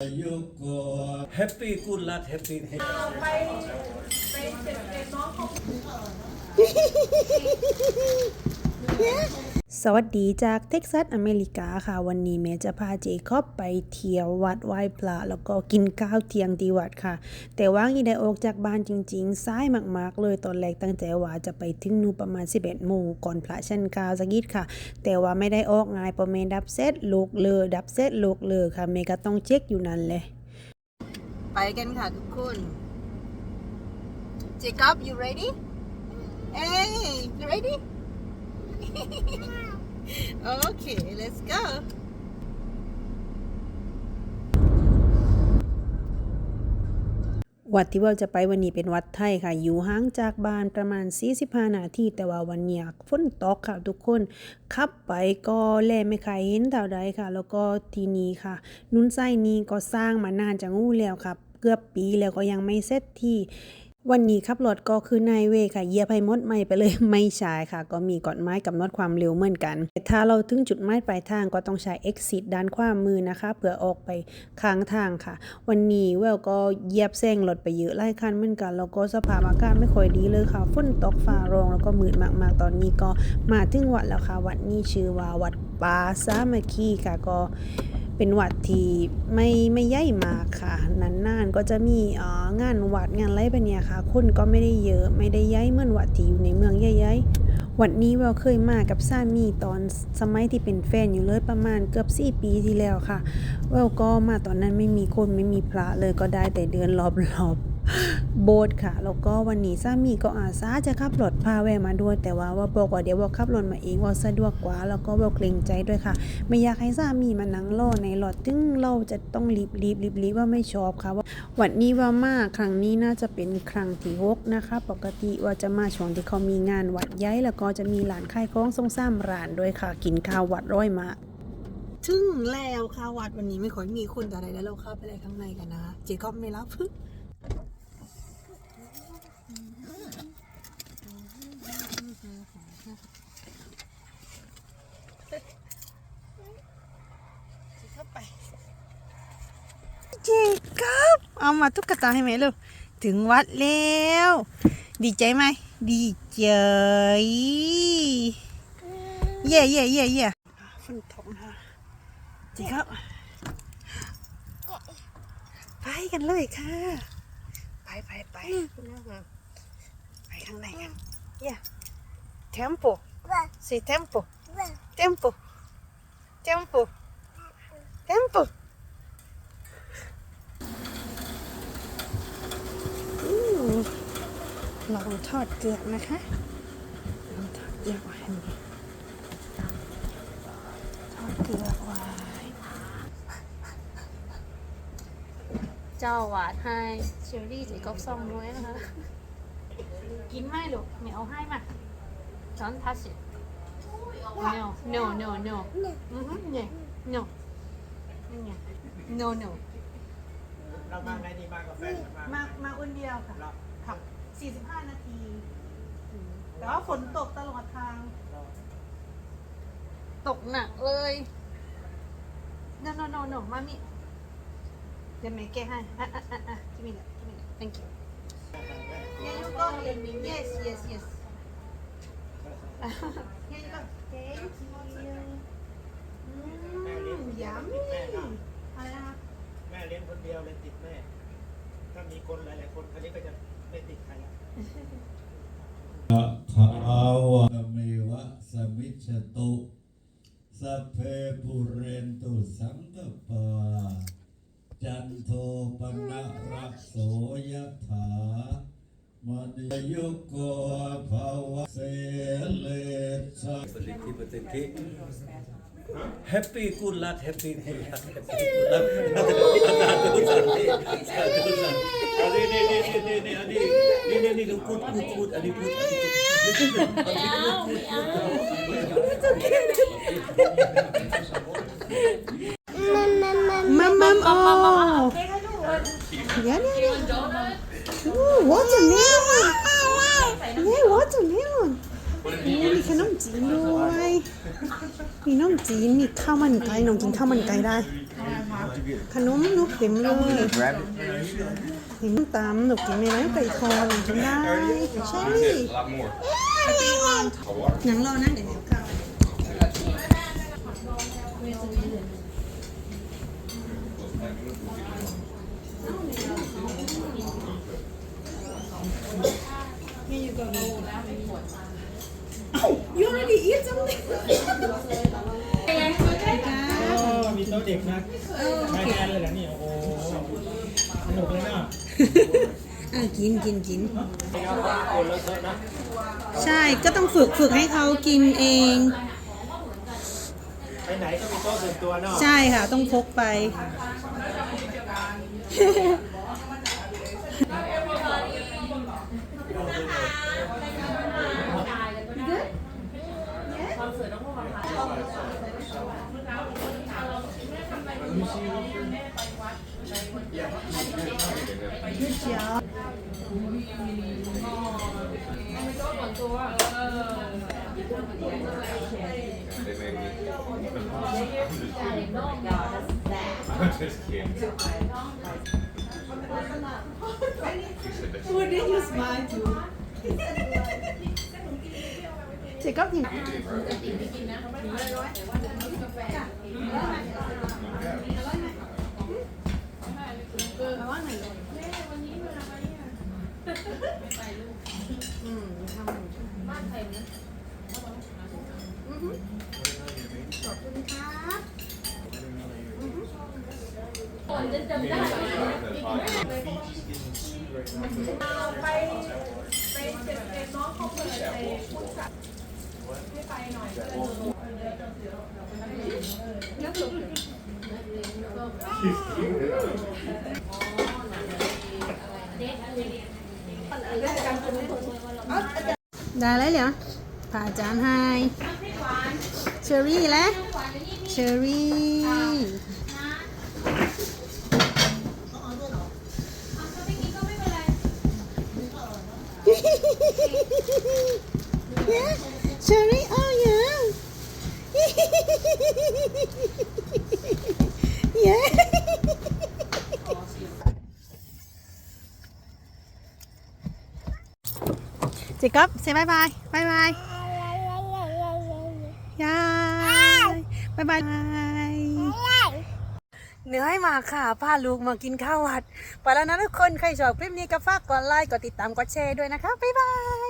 แฮปปี้กูรัดแฮปปี้ไปไปเจ็บน้องเขา สวัสดีจากเท็กซัสอเมริกาค่ะ วันนี้แม่จะพาเจคอบไปเที่ยววัดไหว้พระแล้วก็กินข้าวเที่ยงที่วัดค่ะ แต่ว่าอีได้ออกจากบ้านจริงๆซ้ายมากๆ เลยตอนแรกตั้งใจว่าจะไปถึงนูนประมาณ 11โมงก่อนพระชันกาวสักนิดค่ะ แต่ว่าไม่ได้ออกง่ายเพระแม่ดับเซตลูกเลยดับเซตลูกเลยค่ะแม่ก็ต้องเช็คอยู่นั่นเลย ไปกันค่ะทุกคนเจคอบ you ready hey you ready Okay, let's go. วัดที่ว่าจะไปวันนี้เป็นวัดไทยค่ะ อยู่ห่างจากบ้านประมาณ 45 นาทีแต่ว่าวันนี้ฝนตกค่ะทุกคนขับไปก็แลไม่ใครเห็นเท่าใดค่ะ แล้วก็ที่นี้ค่ะ นุ่นไส้นี้ก็สร้างมานานจะงูแล้วครับเกือบปีแล้วก็ยังไม่เสร็จที่ วันนี้ขับรถก็คือนายเวค่ะเยียบให้มดไม่ไปเลยไม่ใช่ค่ะ ก็มีกฎหมายกำหนดความเร็วเหมือนกัน แต่ถ้าเราถึงจุดหมายปลายทางก็ต้องใช้ exit ด้านขวามือนะคะ เพื่อออกไปข้างทางค่ะ วันนี้แววก็เยียบแซงรถไปเยอะไล่คันเหมือนกันแล้วก็สภาพอากาศไม่ค่อยดีเลยค่ะฝนตกฟ้าร้องแล้วก็มืดมากๆตอนนี้ก็มาถึงวัดแล้วค่ะวัดนี้ชื่อว่าวัดป่าสามัคคีค่ะก็ เป็นวัดที่ไม่ไม่ใหญ่มากค่ะนานๆก็จะมีเอ่องานวัดงานอะไรแบบเนี้ยค่ะ คนก็ไม่ได้เยอะไม่ได้ใหญ่เหมือนวัดที่อยู่ในเมืองใหญ่ๆวัดนี้เราเคยมากับสามีตอนสมัยที่เป็นแฟนอยู่เลยประมาณเกือบ4ปีที่แล้วค่ะเวลก็มาตอนนั้นไม่มีคนไม่มีพระเลยก็ได้แต่เดินรอบๆ โบสค่ะ แล้วก็วันนี้สามีก็อาสาจะขับรถพาแวมาด้วย แต่ว่าว่าบอกว่าเดี๋ยวว่าขับรถมาเองว่าสะดวกกว่า แล้วก็ว่าเกรงใจด้วยค่ะ ไม่อยากให้สามีมานั่งรอในรถถึงเราจะต้องรีบรีบรีบรีบว่าไม่ชอบค่ะว่าวันนี้ว่ามาครั้งนี้น่าจะเป็นครั้งที่หกนะคะ ปกติว่าจะมาช่วงที่เขามีงานวัดใหญ่แล้วก็จะมีร้านขายของทรงซ้ำร้านด้วยค่ะ กินข้าววัดร้อยมาถึงแล้วค่ะวัดวันนี้ไม่ค่อยมีคนแต่อะไรแล้วเราเข้าไปเลยข้างในกันนะเจคอบไม่รับเข้าไป เจครับเอามาตุ๊กตาให้แม่เลยถึงวัดแล้ว ดีใจไหม ดีใจเย่เย่เย่เย่ฝนตกนะเจครับไปกันเลยค่ะ ไปไปไปไปข้างในกันเย่ tempo si tempo tempo tempo tempo อู้ลอง ทอดเกลือกนะคะลองทอดเกลือกไว้นี่ทอดเกลือกไว้ เจ้าหวาดให้เชอรี่สีกอบซองด้วยนะคะ กินไหมลูกเหนียวให้มาช้อนทัช no no no no อือฮึเนี่ย no นี่ไง no no เรามาไงดีมากับแฟนมามามาคนเดียวค่ะขับ 45 นาที แต่ว่าฝนตกตลอดทาง ตกหนักเลย no no no no มามิเดี๋ยวแม่แกะให้อะอะอะอะกินมีละกินมีละ thank you Here you go yes yes yes Here you go thank you อืมยำอะไรนะคะแม่เลี้ยงคนเดียวเลยติดแม่ ถ้ามีคนหลายๆคนคนนี้ก็จะ ไม่ติดใครละขาวะเมวะสมิชตุสัพเพปุเรนตุสังกปาจันโทปนะระโสยถามณิยุโกภาวะเสเลสะ Berhenti berhenti Happy good luck Happy good luck Happy good luck นี่นี่นี่นี่นี่อันนี้นี่นี่นี่พูดพูดพูดอันนี้พูดอันนี้พูดไม่เอาไม่เอามัมมัมโอ้เนี่ยเนี่ยเนี่ย watermelon เนี่ย watermelon มีขนมจีนด้วยมีขนมจีนมีข้าวมันไก่น้องกินข้าวมันไก่ได้ ขนมลูกเต็มเลยเห็นตามหนูกินไม่ได้ไก่ทอดหนูกินได้ใช่นี่หนังรอนะเดี๋ยวเดี๋ยวข้าว You already eat something โอ้มีโต๊ะเด็กนะใช้งานเลยเหรอนี่โอ้โหสนุกเลยเนาะอะกินกินกินไม่เอาว่าคนเลอะเทอะนะใช่ก็ต้องฝึกฝึกให้เขากินเอง ไปไหนก็มีโต๊ะส่วนตัวเนาะใช่ค่ะ ต้องพกไป Dứt chợ Just kidding. Why did you smile gì? เจ๊ก็กินได้แล้วเหรอผ่าจานให้เชอรี่แล้วเชอรี่ เชอรี่เอาอย่างเย้เจคอบเซบายบายบายบายยายบายบายเหนื่อยมากค่ะพาลูกมากินข้าววัดไปแล้วนะทุกคน ใครชอบคลิปนี้ก็ฝากกดไลค์ กดติดตาม กดแชร์ด้วยนะคะ บ๊ายบาย